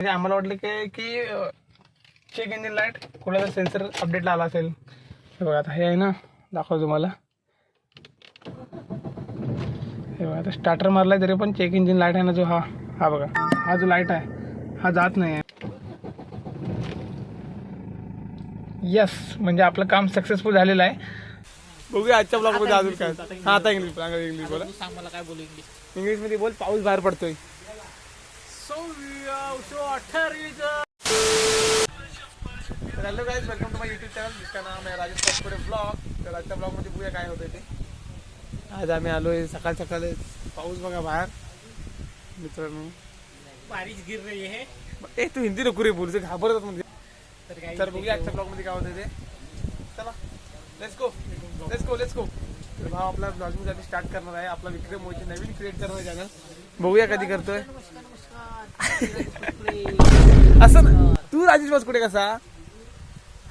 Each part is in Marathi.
म्हणजे आम्हाला वाटलं की की चेक इंजिन लाइट कोणाचा सेन्सर अपडेटला आला असेल. हे बघा आता हे आहे ना दाखवतो तुम्हाला. हे बघा आता स्टार्टर मारला तरी पण चेक इंजिन लाइट आहे ना जो हा. हा बघा हा जो लाइट आहे हा जात नाही आहे. यस म्हणजे आपलं काम सक्सेसफुल झालेलं आहे. बघूया आजच्या ब्लॉगमध्ये अजून काय. हा आता इंग्लिश इंग्लिश बोला. सांग मला काय बोलू इंग्लिश इंग्लिशमध्ये बोल पाऊस बाहेर पडतोय. तर hello guys welcome to my YouTube channel जिसका नाम है राजेश कॉस्पुरे ब्लॉग तर आजच्या ब्लॉगमध्ये बघूया काय होतं ते. आज आम्ही आलोय सकाळ सकाळ पाऊस बघा बाहेर. मित्रांनो. बारिश गिर रही है. ए तू हिंदी नको रे बोलते घाबरतात म्हणजे. तर बघूया आजच्या ब्लॉगमध्ये काय होतं ते. चला let's go let's go let's go तर भाव आपला ब्लॉगिंगसाठी स्टार्ट करणार आहे. आपला विक्रम मोहिते नवीन क्रिएट करणार चॅनल बघूया कधी करतोय. असं ना. तू राजेश कुठे कसा?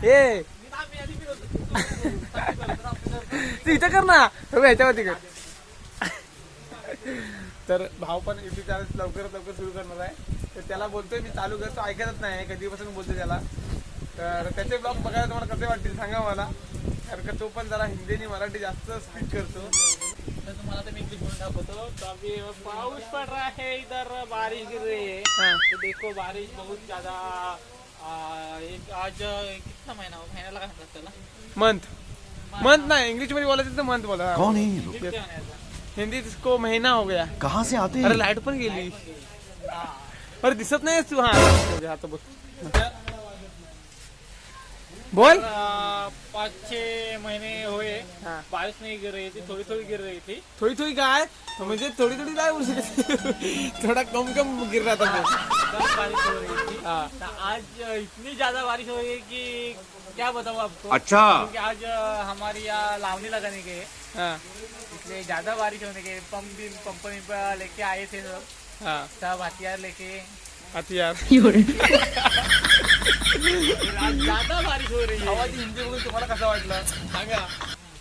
हे. तू इथं कर ना. तुम्ही ह्याच्यावरती कर. तर भाव पण युट्यूब चॅनल लवकरात लवकर सुरू करणार आहे. तर त्याला बोलतोय मी चालू करतो. ऐकतच नाही कधीपासून बोलतोय त्याला. तर त्याचे ब्लॉग बघायला तुम्हाला कसे वाटतील सांगा मला. कारण का तो पण जरा हिंदी आणि मराठी जास्त स्पीच करतो. तर तुम्हाला मी इंग्लिश तो अभी पाऊस पड़ रहा है इधर बारिश गिर रही है। हाँ. तो देखो बारिश बहुत ज़्यादा एक आज कितना महीना हो काय म्हणतात त्याला मंथ मंथ नाही इंग्लिश मध्ये बोलायचं तर मंथ बोला कौन है ये लोग? हिंदी इसको महीना हो गया। कहाँ से आते हैं? अरे हैं लाईट पण गेली अरे दिसत नाही तू हा। आता बोल बोल। आ, पाच छह महीने हुए हाँ. बारिश नहीं गिर रही थी थोड़ी थोड़ी गिर रही थी. थोडी थोडी काय म्हणजे थोडी थोडी काय शकत थोडा कम कम गिर रहा था वो. बारिश हो रही थी. हाँ. तो आज इतनी ज़्यादा बारिश हो रही है कि क्या बताऊँ आपको? अच्छा. क्योंकि आज हमारे यहाँ लावनी लगाने के हाँ. इसलिए ज़्यादा बारिश होने के पंप भी कंपनी पर लेके आए थे सब हाँ. सब हथियार लेके। आता यार फिर आज ज्यादा बारिश हो रही है आवाज हिंदी बघून तुम्हाला कसा वाटला सांगा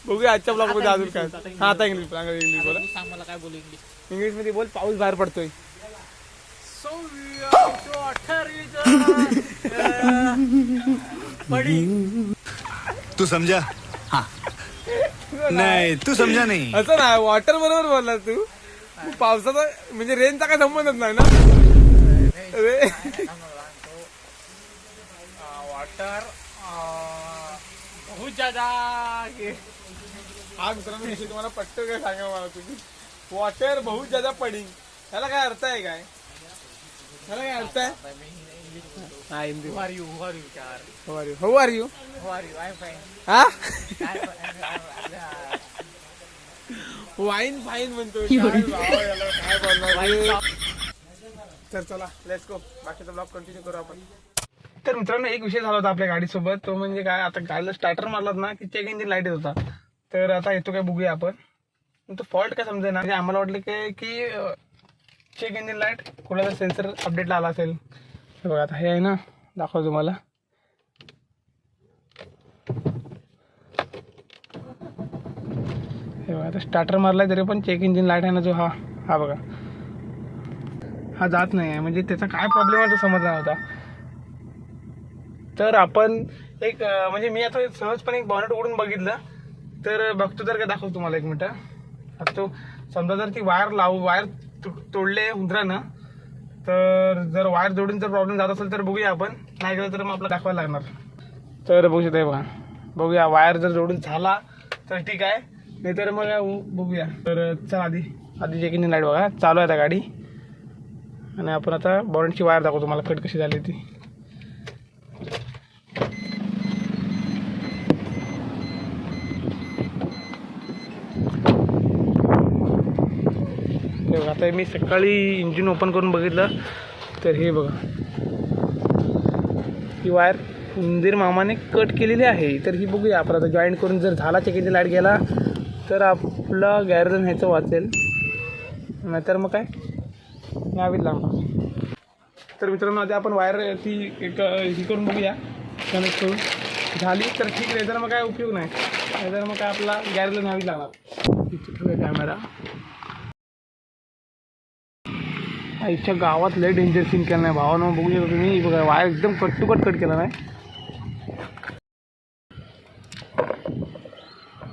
बघूया आजच्या ब्लॉगमध्ये अजून काय हा आता इंग्लिश सांगा इंग्लिश बोला सांग मला काय बोलू इंग्लिश इंग्लिशमध्ये बोल पाऊस बाहेर पडतोय तू समझा हाँ नहीं तू समझा नहीं असं नाही वॉटर बरोबर बोलला तू पावसाचा म्हणजे रेनचा काय संबंधच नाही ना रे वाटर बहुत ज्यादा ये- हा मित्रांनो विषय तुम्हाला पटतो काय सांगा मला तुम्ही? वॉटर बहुत ज्यादा पडिंग त्याला काय अर्थ आहे काय? त्याला काय अर्थ आहे? हा? How are you how? Are you? I'm fine. हा वाईन फाईन म्हणतो? तर चला लेट्स गो बाकीचा ब्लॉग कंटिन्यू करू आपण. तर मित्रांनो एक विषय झाला होता आपल्या गाडीसोबत. तो म्हणजे काय आता गाडीला स्टार्टर मारलात ना की चेक इंजिन लाइट येत होता. तर आता येतो काय बघूया आपण. तो फॉल्ट काय समजे ना म्हणजे आम्हाला वाटलं काय की चेक इंजिन लाइट कोणाचा सेन्सर अपडेटला आला असेल. बघा आता हे आहे ना दाखव तुम्हाला. हे बघा आता स्टार्टर मारलाय तरी पण चेक इंजिन लाइट आहे ना जो हा हा बघा. हा जात नाही आहे म्हणजे त्याचा काय प्रॉब्लेम आहे तो समजला नव्हता. तर आपण एक म्हणजे मी आता सहजपणे एक बॉनेट उघडून बघितलं. तर बघतो तर काय दाखवतो तुम्हाला एक मिनटं. आता तो समजा जर ती वायर लावू वायर तोडले उंदरानं तर जर वायर जोडून जर प्रॉब्लेम जात असेल तर बघूया आपण. नाही गेलं तर मग आपलं दाखवायला लागणार. तर बघू शकता बघा. बघूया वायर जर जोडून झाला तर ठीक आहे. नाही तर मग बघूया. तर चला आधी. आधी जे की लाइट बघा. चालू आहे आता गाडी. आणि आपण आता बॉरंटची वायर दाखवतो तुम्हाला कट कशी झाली ती. हे बघा आता मी सकाळी इंजिन ओपन करून बघितलं तर हे बघा. ही वायर उंदीर मामाने कट केलेली आहे. तर ही बघूया आपण आता जॉईंट करून जर झाला चेकीची लाइट गेला तर आपला गॅरेजन ह्याचं वाचेल. नाहीतर मग काय? न्यावीच लागणार. तर मित्रांनो आधी आपण वायर ती एक ही करून बघूया कनेक्ट करून. झाली तर ठीक आहे. तर मग काय उपयोग नाही. नाहीतर मग काय आपला गॅरेजला न्यावी लागणार. कॅमेरा आईच्या गावात लय डेंजर सीन केला नाही भावानं. बघू शकता तुम्ही बघा वायर एकदम कट टू कट कट केला नाही.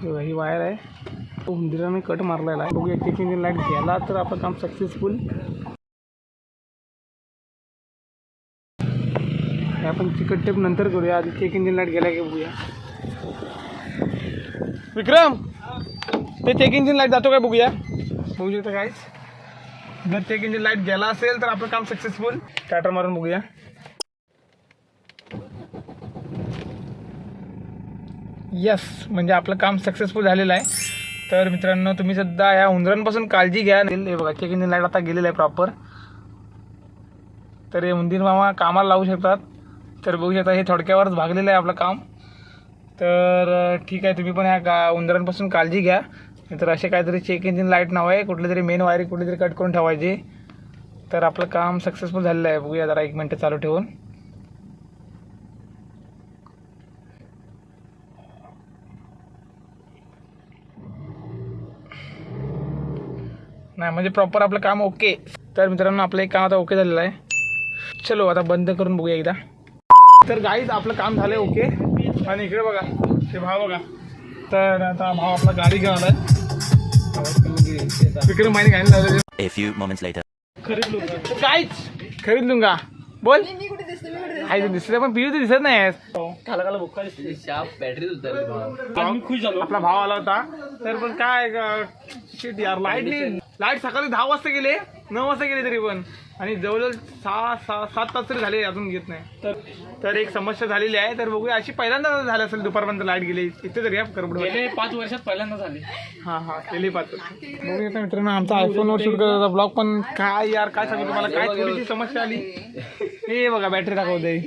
बघा, ही वायर आहे. तो उंदिराने कट मारलेला आहे. बघूया चेक इंजिन लाइट गेला तर आपलं काम सक्सेसफुल आपण चिकट टेप नंतर करूया. आधी चेक इंजिन लाइट गेला की बघूया. विक्रम ते चेक इंजिन लाइट जातो काय बघूया? बघू शकता काय जर चेक इंजिन लाइट गेला असेल तर आपलं काम सक्सेसफुल स्टार्टर मारून बघूया. यस म्हणजे आपलं काम सक्सेसफुल झालेलं आहे. तर मित्रांनो तुम्ही सुद्धा या उंदरांपासून काळजी घ्या. हे बघा चेक इंजिन लाइट आता गेलेलं आहे प्रॉपर तर हे उंदीर मामा कामाला लावू शकतात. तर बघू शकता हे थोडक्यावरच भागलेलं आहे आपलं काम. तर ठीक आहे तुम्ही पण ह्या गा उंदरांपासून काळजी घ्या. तर असे काहीतरी चेक इंजिन लाइट नाव आहे कुठली तरी मेन वायरिंग कुठली तरी कट करून ठेवायची. तर आपलं काम सक्सेसफुल झालेलं आहे. बघूया जरा एक मिनटं चालू ठेवून. नाही म्हणजे प्रॉपर आपलं काम ओके तर मित्रांनो आपलं एक काम आता ओके झालेलं आहे. चलो आता बंद करून बघूया एकदा. तर गाईज आपलं काम झालं ओके आणि इकडे बघा ते भाव बघा. तर आता भाव आपला गाडी घेऊन आलाय. विक्रम माहिती घ्यायला लावलेली A few moments later. खरीद लूंगा. काहीच. खरीद लूंगा. बोल. आई तू दिसत? पण पिऊ तर दिसत नाही काला काला बुक्का आपला भाव आला होता. तर पण काय शिट यार लाइट नाही. लाइट सकाळी दहा वाजता गेले नऊ वाजता गेले तरी पण. आणि जवळजवळ सहा सहा सात तास तरी झाले अजून घेत नाही. तर तर एक समस्या झालेली आहे. तर बघूया अशी पहिल्यांदा झाली असेल दुपारपर्यंत लाइट गेली इथे तरी करबड गेले पाच वर्षात पहिल्यांदा झाले. हा हा केली पाहतो बघू आता मित्रांनो आमचा आयफोनवर शूट होता ब्लॉग पण काय यार काय सांगू तुम्हाला काय थोडीशी समस्या आली. हे बघा बॅटरी दाखवते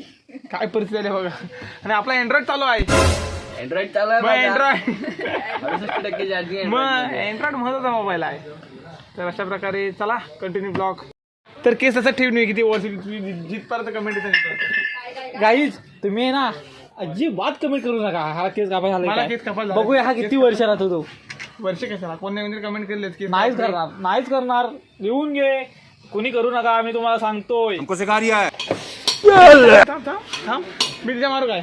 काय परिस्थिती आली बघा. आणि आपला अँड्रॉइड चालू आहे. अँड्रॉइड चालू मग अँड्रॉइड मग अँड्रॉइड महत्त्वाचा मोबाईल आहे. तर अशा प्रकारे चला कंटिन्यू ब्लॉग तर केस असं ठेवून किती वर्ष जिथपर्यंत कमेंट गाईज तुम्ही आहे ना अजिबात कमेंट करू नका. हा केस कापा मला झाला केस. बघूया हा किती वर्ष राहतो तो. वर्ष कशाला? कोण नाही कमेंट केलेत? की नाहीच करणार. नाहीच करणार. लिहून घे. कोणी करू नका आम्ही तुम्हाला सांगतोय. हमको सिखा रिया है। थांब थांब. थांब. मी तिच्या मारू काय?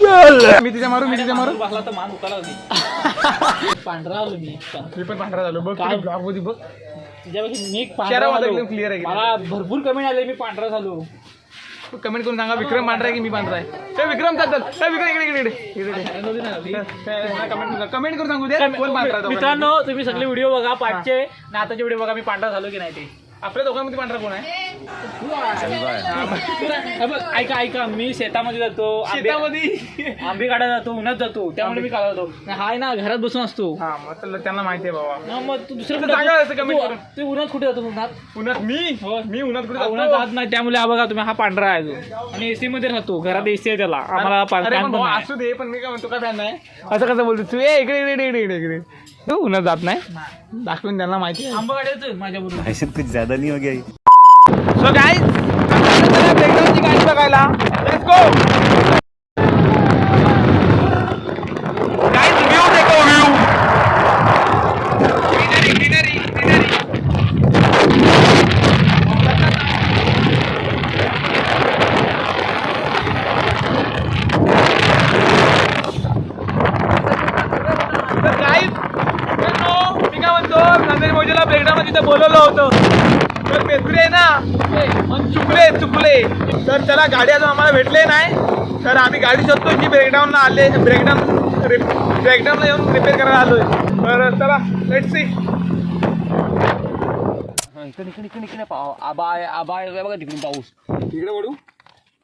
मी तिच्या मारू मी तिच्या मारू. बसला तर मान उकाला होती पांढरा आलो मी. मी पण पांढरा झालो. बघ काय? ब्लॉगमध्ये बघ. तुझ्यापेक्षा मी एक चेहरा पांढरा माझा झालो. एकदम clear आहे. मला भरपूर कमेंट आले मी पांढरा झालो. कमेंट करून सांगा विक्रम पांढरा आहे की मी पांढरा आहे? ए, विक्रम चालतात ए, विक्रम इकडे इकडे कमेंट कमेंट करून सांगू. दे. कोण पांढरा आहे दोघांमध्ये. मित्रांनो तुम्ही सगळे व्हिडिओ बघा पाठचे आणि आताचे व्हिडिओ बघा मी पांढरा झालो की नाही ते. आपल्या दोघांमध्ये पांढरा कोण आहे? हे बघ, ऐका ऐका. मी शेतामध्ये जातो आंबे शेतामध्ये? आंबे काढायला जातो उन्हात जातो. त्यामुळे मी काढा जातो. हाय ना घरात बसून असतो. हा मग तर त्यांना माहिती आहे बाबा. हा, मग तू दुसरं कुठे करून. तू उन्हात कुठे जातो उन्हात? उन्हात मी? मी उन्हात कुठे हा, उन्हात जातो? जात नाही. त्यामुळे हा बघा तुम्ही हा पांढरा आहे जो. आणि एसी मध्ये राहतो. घरात एसी आहे त्याला. आम्हाला पा- अरे fan पण पण भाऊ, नाही. असू दे पण मी काय म्हणतो काय फॅन नाही? असं कसं बोलतो तू? ए इकडे इकडे इकडे इकडे इकडे. तू उन्हात जात नाही. दाखवून त्यांना माहिती माझ्या बरोबर कुछ ज्यादा नहीं हो गया ये? सो गाईज गाडी बघायला. लेट्स गो गाईज व्ह्यू देखो व्ह्यू ग्रीनरी ग्रीनरी ग्रीनरी तर गाईज मी काय म्हणतो नंदनी मौजेला ब्रेकडाऊन तिथे बोलवलं होतं. तर मेत्री आहे ना चुकले चुकले. तर त्याला गाडी अजून आम्हाला भेटले नाही. तर आम्ही गाडी शोधतो जी ब्रेकडाऊनला आले ब्रेकडाऊन ब्रेकडाऊनला येऊन रिपेअर करायला आलोय. तर चला लेट सी इकडे इकडे इकडे इकडे पाव आबा आहे आबा आहे बघा तिकडून पाऊस. तिकडे वळू.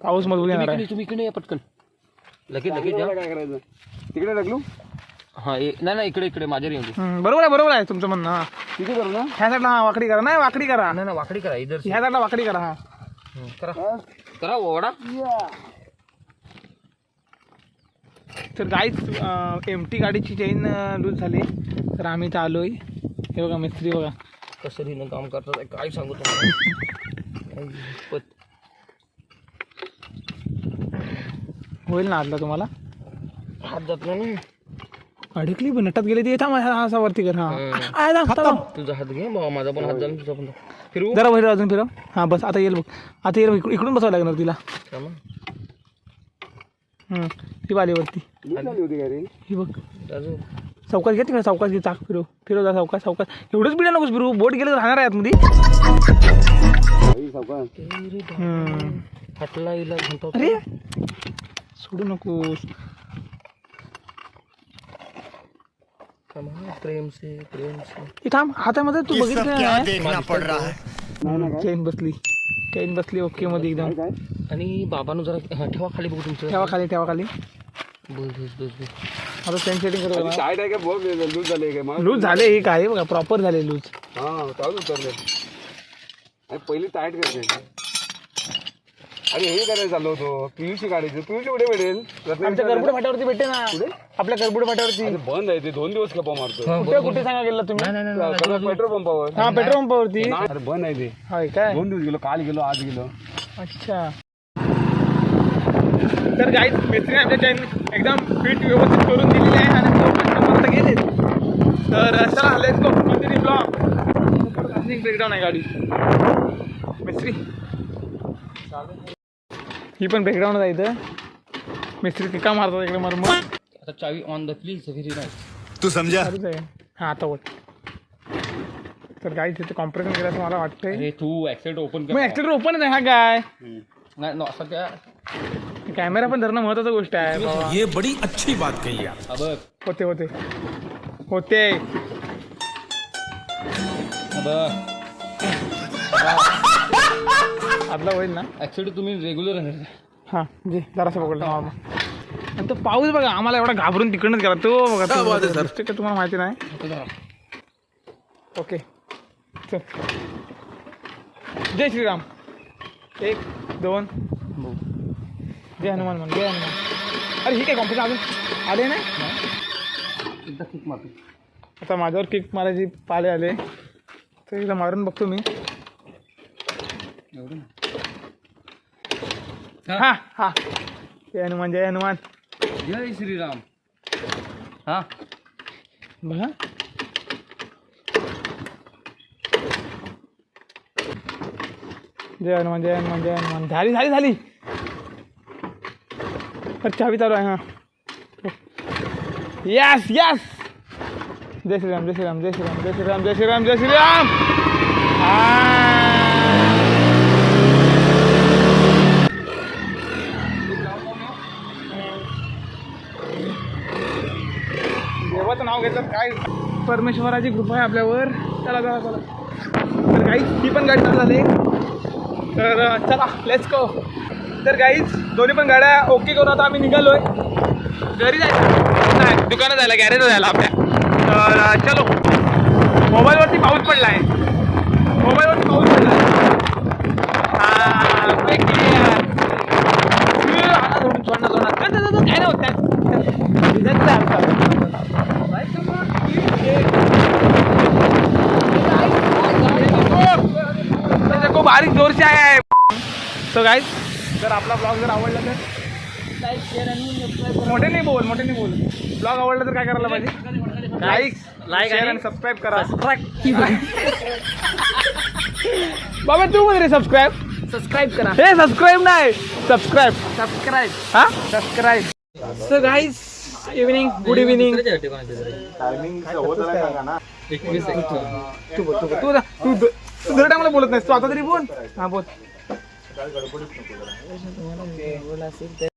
पाऊस मधून येणार आहे. तुम्ही इकडे या पटकन. लगेच लगेच या. काय करायचं? तिकडे लागलो हा ए- नाही नाही इकडे इकडे माझ्या दे. बरोबर आहे बरोबर आहे तुमचं म्हणणं हा. तिथे करू ना? ह्या साईडला हा वाकडी करा. नाही वाकडी करा. नाही ना वाकडी करा इधर ह्या साईडला वाकडी करा हा. करा. करा ओढा तर गाईच एम टी गाडीची चेन लूज झाली. तर आम्ही इथं आलोय. हे बघा मिस्त्री बघा. कसं रिनं काम करतात आहे, काय सांगू तुम्हाला? आई, पत. होईल ना आदला तुम्हाला? हात जात नाही. ना. अडकली पण नटात गेली ती. थांब हा असा वरती कर हा. हम्म. आ, थांब, थांब. तुझा हात घे बाबा माझा पण हात जाईल तुझा पण. फिरू? जरा बाहेर अजून फिरव. हां बस आता येईल बघ. आता येईल बघ. इकडून इकडून बसावं लागणार तिला. थांबा. हम्म. ती वालीवरती ही बघ. चौकात घे तिकडे चौकात घे चाक फिरव. फिरव जा चौकात चौकात एवढंच बिड्या नकोस फिरू. बोट गेलं तर राहणार आहे आतमध्ये. हम्म. म्हणतो अरे! सोडू नकोस थांबा. प्रेम से प्रेम से हे थांब हातामध्ये तू बघितलं चेन बसली. चेन बसली ओके मध्ये एकदम. आणि बाबानं जरा हा, ठेवा खाली बघू तुमचं. ठेवा खाली ठेवा खाली. बस बस बस बस. आता चेन सेटिंग करतो टाईट आहे का? बघ लूज झाले काय? मला लूज झाले हे काय? बघा प्रॉपर झाले लूज हा चालू उतरले आणि पहिली टाईट करते. अरे हे करायला चाललो होतो? पीयूची गाडीचं पीयूची कुठे भेटेल? आमच्या गरबुड फाट्यावरती भेटते ना. आपल्या गरबुड फाट्यावरती. बंद आहे ते. दोन दिवस गप्पा मारतो कुठे कुठे सांगा गेला तुम्ही? नाही नाही नाही पेट्रोल पंपावर. हा पेट्रोल पंपावरती. अरे बंद आहे ते. होय काय? दोन दिवस गेलो काल गेलो आज गेलो. अच्छा. तर गाईड मिस्त्री आमच्या चॅन एकदम फिट व्यवस्थित करून दिलेली आहे आणि तो गेले तर चला let's go continue blog breakdown आहे गाडी मिस्त्री ही पण ब्रेकडाऊनच आहे इथं. मिस्त्री टिका मारतात इकडे मर मग आता चावी on the please very nice तू आहे. हा आता बोल तर गाडी तिथे कॉम्प्रेशन केलं असं मला वाटतंय. अरे तू ऍक्सिडेंट ओपन कर. मग ऍक्सिडेंट ओपनच आहे हा काय नाही सध्या कॅमेरा पण धरणं महत्वाची गोष्ट आहे बाबा. ये बड़ी अच्छी बात कही आप। हा बघ. होते होते. होते. हा बघ. आदला होईल ना? ऍक्सिडेंट तुम्ही रेग्युलर हा जे जरासं पकडलं. मामा आणि तो पाऊस बघा आम्हाला एवढा घाबरून तिकडनंच गेला. तो बघा तो बघा, दिसतोय का तुम्हाला माहिती नाही? ओके. चल. जय श्रीराम. एक दोन. जय हनुमान म्हण जय हनुमान. अरे ही काय कॉम्प्युटर अजून आले नाही? एकदा किक मारतो. आता माझ्यावर किक मारायची पाले आले. तर एकदा मारून बघतो मी. एवढं हा. हा. जय हनुमान जय हनुमान. जय श्रीराम. हा. बघा. जय हनुमान जय हनुमान जय हनुमान. झाली झाली झाली. अरे चावी चालू आहे हा. यस यस जय श्रीराम जय श्रीराम जय श्रीराम जय श्रीराम जय श्रीराम जय श्रीराम. हा. काय परमेश्वराची कृपा आहे आपल्यावर. चला चला चला. तर गाईज ही पण गाडी चालू झाली. तर चला लेट्स गो तर गाईज दोन्ही पण गाड्या ओके करून आता आम्ही निघालोय. घरी जायचं. नाही दुकानात जायला गॅरेज जायला आपल्या. तर चलो. मोबाईलवरती पाऊस पडला आहे मोबाईलवरती पाऊस पडला आहे हा, पैकी यार. उय, आला सोडून, सोड ना, सोड ना. कर, कर, कर, काय नाही होत काय. भिजायचं नाही आता. त्याचा खूप बारीक जोरशी आहे सो गाईज जर आपला ब्लॉग जर आवडला तर मोठे नाही बोल मोठे नाही बोल. ब्लॉग आवडला तर काय करायला पाहिजे? लाईक लाईक शेअर आणि सबस्क्राईब करा. बाबा तू बोल रे सबस्क्राईब सबस्क्राईब करा. हे सबस्क्राईब नाही. सबस्क्राईब सबस्क्राईब हा? Subscribe so guys evening good evening तू बोल तू बोल. तू तू दर टायमाला बोलत नाहीस. तू आता तरी बोल. हा बोल. ¿Qué eso? Es eso? ¿Qué es eso?